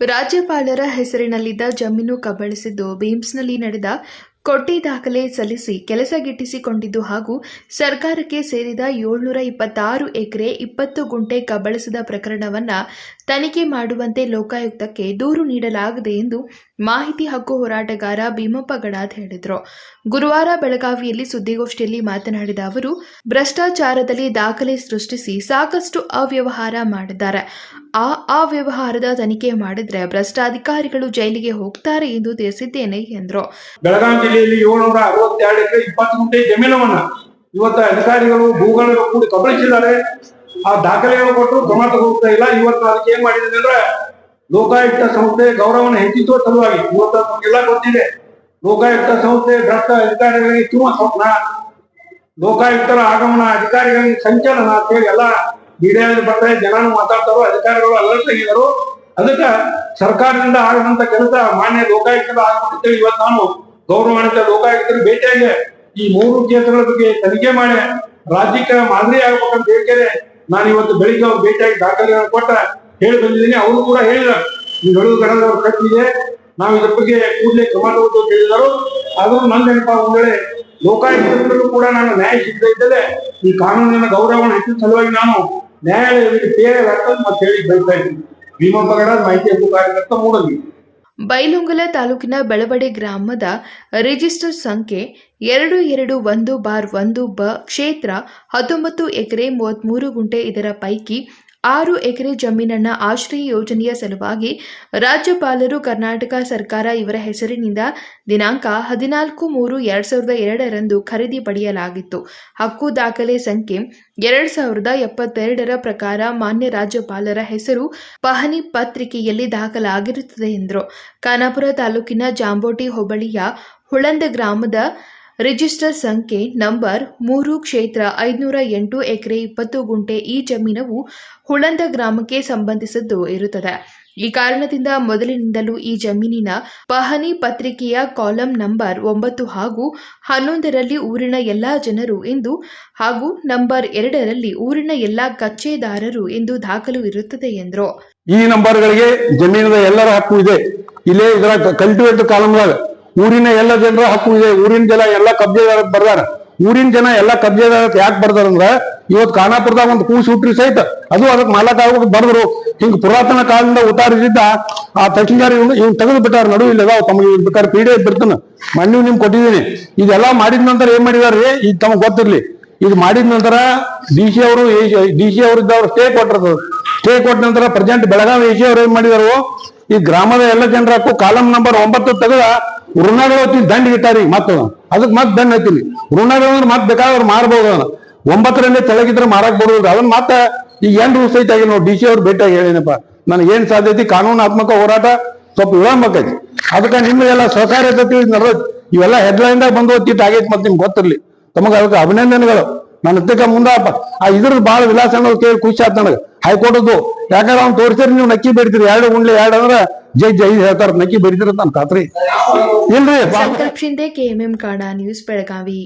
ರಾಜ್ಯಪಾಲರ ಹೆಸರಿನಲ್ಲಿದ್ದ ಜಮೀನು ಕಬಳಿಸಿದ್ದು ಬೀಮ್ಸ್ನಲ್ಲಿ ನಡೆದ ಕೊಟ್ಟಿ ದಾಖಲೆ ಸಲ್ಲಿಸಿ ಕೆಲಸ ಗಿಟ್ಟಿಸಿಕೊಂಡಿದ್ದು ಹಾಗೂ ಸರ್ಕಾರಕ್ಕೆ ಸೇರಿದ ಏಳ್ನೂರ ಇಪ್ಪತ್ತಾರು ಎಕರೆ ಇಪ್ಪತ್ತು ಗುಂಟೆ ಕಬಳಿಸಿದ ಪ್ರಕರಣವನ್ನು ತನಿಖೆ ಮಾಡುವಂತೆ ಲೋಕಾಯುಕ್ತಕ್ಕೆ ದೂರು ನೀಡಲಾಗಿದೆ ಎಂದು ಮಾಹಿತಿ ಹಕ್ಕು ಹೋರಾಟಗಾರ ಭೀಮಪ್ಪ ಗಡಾದ್ ಹೇಳಿದರು. ಗುರುವಾರ ಬೆಳಗಾವಿಯಲ್ಲಿ ಸುದ್ದಿಗೋಷ್ಠಿಯಲ್ಲಿ ಮಾತನಾಡಿದ ಅವರು, ಭ್ರಷ್ಟಾಚಾರದಲ್ಲಿ ದಾಖಲೆ ಸೃಷ್ಟಿಸಿ ಸಾಕಷ್ಟು ಅವ್ಯವಹಾರ ಮಾಡಿದ್ದಾರೆ. ಆ ಆ ವ್ಯವಹಾರದ ತನಿಖೆ ಮಾಡಿದ್ರೆ ಭ್ರಷ್ಟ ಅಧಿಕಾರಿಗಳು ಜೈಲಿಗೆ ಹೋಗ್ತಾರೆ ಎಂದು ತಿಳಿಸಿದ್ದೇನೆ ಎಂದರು. ಬೆಳಗಾವಿ ಜಿಲ್ಲೆಯಲ್ಲಿ ಏಳ್ನೂರ ಅರವತ್ತೆರಡು ಎಕರೆ ಇಪ್ಪತ್ತು ಗುಂಟೆ ಜಮೀನವನ್ನ ಇವತ್ತು ಅಧಿಕಾರಿಗಳು ಭೂಗಳನ್ನು ಕೂಡಿ ಕಬಳಿಸಿದ್ದಾರೆ. ಆ ದಾಖಲೆಗಳು ಕೊಟ್ಟರು ಕ್ರಮ ತಗೋಗ್ತಾ ಇಲ್ಲ. ಇವತ್ತು ಅದಕ್ಕೆ ಏನ್ ಮಾಡಿದೆ ಅಂದ್ರೆ ಲೋಕಾಯುಕ್ತ ಸಂಸ್ಥೆ ಗೌರವವನ್ನು ಹೆಚ್ಚಿಸುವ ಸಲುವಾಗಿ, ಇವತ್ತು ನಮಗೆಲ್ಲ ಗೊತ್ತಿದೆ. ಲೋಕಾಯುಕ್ತ ಸಂಸ್ಥೆ ಭ್ರಷ್ಟ ಅಧಿಕಾರಿಗಳಿಗೆ ತುಂಬ ಸ್ವಪ್ನ. ಲೋಕಾಯುಕ್ತರ ಆಗಮನ ಅಧಿಕಾರಿಗಳಿಗೆ ಸಂಚಲನ ಅಂತ ಹೇಳಿ ಎಲ್ಲ ಮೀಡಿಯಾದಲ್ಲಿ ಬಂದ್ರೆ ಜನನು ಮಾತಾಡ್ತಾರೋ ಅಧಿಕಾರಿಗಳು ಅಲರ್ಟ್ ಆಗಿದ್ದಾರೆ ಅದಕ್ಕೆ ಸರ್ಕಾರದಿಂದ ಆಗದಂತ ಕೆಲಸ ಮಾನ್ಯ ಲೋಕಾಯುಕ್ತದ ಆಗಬೇಕಂತೇಳಿ ಇವತ್ತು ನಾನು ಗೌರವಾನ್ವಿತ ಲೋಕಾಯುಕ್ತರು ಭೇಟಿಯಾಗಿ ಈ ಮೂರು ಕ್ಷೇತ್ರಗಳ ಬಗ್ಗೆ ತನಿಖೆ ಮಾಡಿ ರಾಜ್ಯಕ್ಕೆ ಮಾದರಿ ಆಗ್ಬೇಕಂತ ಹೇಳ್ತಾರೆ ನಾನು ಇವತ್ತು ಬೆಳಿಗ್ಗೆ ಅವ್ರು ಭೇಟಿಯಾಗಿ ದಾಖಲೆಗಳನ್ನು ಕೊಟ್ಟ ಹೇಳಿ ಬಂದಿದ್ದೀನಿ. ಅವರು ಕೂಡ ಹೇಳಿದ್ರು. ಈ ನಡುವು ಗಣದವ್ರ ಕಟ್ಟಿದೆ ನಾವು ಇದ್ರ ಬಗ್ಗೆ ಕೂಡಲೇ ಕ್ರಮ ತಗೋದು ಹೇಳಿದರು. ಆದ್ರೂ ನನ್ನ ನೆನಪ ಒಂದ್ ವೇಳೆ ಕೂಡ ನಾನು ನ್ಯಾಯ ಸಿಗದೇ ಇದ್ದರೆ ಈ ಕಾನೂನಿನ ಗೌರವವನ್ನು ಹೆಚ್ಚಿನ ಸಲುವಾಗಿ ನಾನು ಬೈಲುಂಗಲ ತಾಲೂಕಿನ ಬೆಳವಡೆ ಗ್ರಾಮದ ರಿಜಿಸ್ಟರ್ ಸಂಖ್ಯೆ ಎರಡು ಎರಡು ಒಂದು ಬಾರ್ ಒಂದು ಬ ಕ್ಷೇತ್ರ ಹತ್ತೊಂಬತ್ತು ಎಕರೆ ಮೂವತ್ಮೂರು ಗುಂಟೆ ಇದರ ಪೈಕಿ ಆರು ಎಕರೆ ಜಮೀನನ್ನ ಆಶ್ರಯ ಯೋಜನೆಯ ಸಲುವಾಗಿ ರಾಜ್ಯಪಾಲರು ಕರ್ನಾಟಕ ಸರ್ಕಾರ ಇವರ ಹೆಸರಿನಿಂದ ದಿನಾಂಕ ಹದಿನಾಲ್ಕು ಮೂರು ಎರಡ್ ಸಾವಿರದ ಎರಡರಂದು ಖರೀದಿ ಪಡೆಯಲಾಗಿತ್ತು. ಹಕ್ಕು ದಾಖಲೆ ಸಂಖ್ಯೆ ಎರಡ್ ಸಾವಿರದ ಎಪ್ಪತ್ತೆರಡರ ಪ್ರಕಾರ ಮಾನ್ಯ ರಾಜ್ಯಪಾಲರ ಹೆಸರು ಪಹನಿ ಪತ್ರಿಕೆಯಲ್ಲಿ ದಾಖಲಾಗಿರುತ್ತದೆ ಎಂದರು. ಖಾನಾಪುರ ತಾಲೂಕಿನ ಜಾಂಬೋಟಿ ಹೋಬಳಿಯ ಹುಳಂದ ಗ್ರಾಮದ ರಿಜಿಸ್ಟರ್ ಸಂಖ್ಯೆ ನಂಬರ್ ಮೂರು ಕ್ಷೇತ್ರ ಐದುನೂರ ಎಂಟು ಎಕರೆ ಇಪ್ಪತ್ತು ಗುಂಟೆ ಈ ಜಮೀನವು ಹುಳಂದ ಗ್ರಾಮಕ್ಕೆ ಸಂಬಂಧಿಸಿದ್ದು ಇರುತ್ತದೆ. ಈ ಕಾರಣದಿಂದ ಮೊದಲಿನಿಂದಲೂ ಈ ಜಮೀನಿನ ಪಹಣಿ ಪತ್ರಿಕೆಯ ಕಾಲಂ ನಂಬರ್ ಒಂಬತ್ತು ಹಾಗೂ ಹನ್ನೊಂದರಲ್ಲಿ ಊರಿನ ಎಲ್ಲಾ ಜನರು ಎಂದು ಹಾಗೂ ನಂಬರ್ ಎರಡರಲ್ಲಿ ಊರಿನ ಎಲ್ಲಾ ಕಚ್ಚೆದಾರರು ಎಂದು ದಾಖಲು ಇರುತ್ತದೆ ಎಂದರು. ಈ ನಂಬರ್ಗಳಿಗೆ ಜಮೀನದ ಎಲ್ಲರ ಹಕ್ಕು ಇದೆ. ಇಲ್ಲೇ ಇದರ ಕಲ್ಟಿವೇಟ್ ಕಾಲಮ್ದಾಗ ಊರಿನ ಎಲ್ಲ ಜನರ ಹಕ್ಕು ಇದೆ. ಊರಿನ ಜನ ಎಲ್ಲ ಕಬ್ಜೆದಾರ ಬರ್ದಾರ. ಊರಿನ ಜನ ಎಲ್ಲ ಕಬ್ಜೆದಾರ ಯಾಕೆ ಬರ್ದಾರ ಅಂದ್ರ ಇವತ್ತು ಖಾನಾಪುರದಾಗ ಒಂದು ಕೂಸು ಹುಟ್ರಿ ಸಹಿತ ಅದು ಅದಕ್ಕೆ ಮಾಲಕ ಆಗೋದು ಬರ್ದ್ರು. ಹಿಂಗ್ ಪುರಾತನ ಕಾಲದಿಂದ ಉತ್ತಾರಿಸಿದ್ದ ಆ ತಹಶೀಲ್ದಾರ್ ಇವ್ನು ಇವ್ನು ತೆಗೆದು ಬಿಟ್ಟಾರ. ನಡು ಇಲ್ಲ ಅದಾವ, ತಮಗೆ ಬೇಕಾದ್ರೆ ಪೀಡೆ ಬಿಡ್ತಾನ. ಮಣ್ಣು ನಿಮ್ ಕೊಟ್ಟಿದ್ದೀನಿ ಇದೆಲ್ಲ ಮಾಡಿದ ನಂತರ ಏನ್ ಮಾಡಿದಾರ್ರಿ? ಈಗ ತಮಗ್ ಗೊತ್ತಿರ್ಲಿ. ಇದು ಮಾಡಿದ ನಂತರ ಡಿ ಸಿ ಅವರು ಡಿ ಸಿ ಅವರು ಇದ್ದವ್ರು ಸ್ಟೇ ಕೊಟ್ಟಿರ್ತದ ಸ್ಟೇ ಕೊಟ್ಟ ನಂತರ ಪ್ರೆಸೆಂಟ್ ಬೆಳಗಾವಿ ಎ ಸಿ ಅವ್ರು ಏನ್ ಮಾಡಿದಾರು? ಈ ಗ್ರಾಮದ ಎಲ್ಲ ಜನರ ಹಕ್ಕು ಕಾಲಂ ನಂಬರ್ ಒಂಬತ್ತು ತೆಗೆದ ಋಣಗಳು ದಂಡ ಇಟ್ಟಾರಿ ಮತ್ತ ಅದಕ್ಕೆ ಮತ್ತೆ ದಂಡ ಹತ್ತೀನಿ ಋಣಗಳು ಅಂದ್ರೆ ಮತ್ತೆ ಬೇಕಾದ್ರೆ ಮಾರ್ಬೋದು ಅದನ್ನ. ಒಂಬತ್ತರಲ್ಲಿ ತೆಳಗಿದ್ರೆ ಮಾರಕ್ ಬರ್ಬೋದು ಅದನ್ನ ಮತ್ತೆ ಈಗ ಏನ್ ರೂಲ್ಸ್ ಐತೆ ಆಗಿ ನೋಡಿ ಡಿ ಸಿ ಅವ್ರು ಭೇಟಿಯಾಗಿ ಹೇಳಿನಪ್ಪ ನನಗೆ ಏನ್ ಸಾಧ್ಯತೆ ಕಾನೂನಾತ್ಮಕ ಹೋರಾಟ ಸ್ವಲ್ಪ ವಿಳಂಬಕೈತಿ ಅದಕ್ಕೆ ನಿಮ್ಗೆಲ್ಲ ಸಹಕಾರತತಿ ನಡೆದ ಇವೆಲ್ಲ ಹೆಡ್ಲೈನ್ದಾಗ ಬಂದು ಹೊತ್ತಿಟ್ಟು ಆಗೈತಿ ಮತ್ತೆ ನಿಮ್ಗೆ ಗೊತ್ತಿರಲಿ. ತಮಗೆ ಅದಕ್ಕೆ ಅಭಿನಂದನೆಗಳು. ನನ್ನ ಅದಕ್ಕೆ ಮುಂದಾಪ ಆ ಇದ್ರದ್ದು ಬಹಳ ವಿಲಾಸ ಅನ್ನೋದು ಕೇಳಿ ಖುಷಿ ಆಯ್ತು ನನಗೆ. ಹೈಕೋರ್ಟದ್ದು ಯಾಕಂದ್ರೆ ಅವ್ನು ತೋರಿಸಿರಿ ನೀವು ನಕ್ಕಿ ಬೇಡ್ತೀರಿ. ಎರಡು ಉಂಡ್ಲಿ, ಎರಡು ಅಂದ್ರೆ ಜೈ ಜೈ ಹೇಳ್ತಾರ, ನಕ್ಕಿ ಬೆಳಿತೀರ ಅಂತ ಖಾತ್ರಿ. ಇಲ್ರಿ. ಶಿಂದೆ ಕೆಎಂಎಂ ಕಾಡ, ನ್ಯೂಸ್ ಬೆಳಗಾವಿ.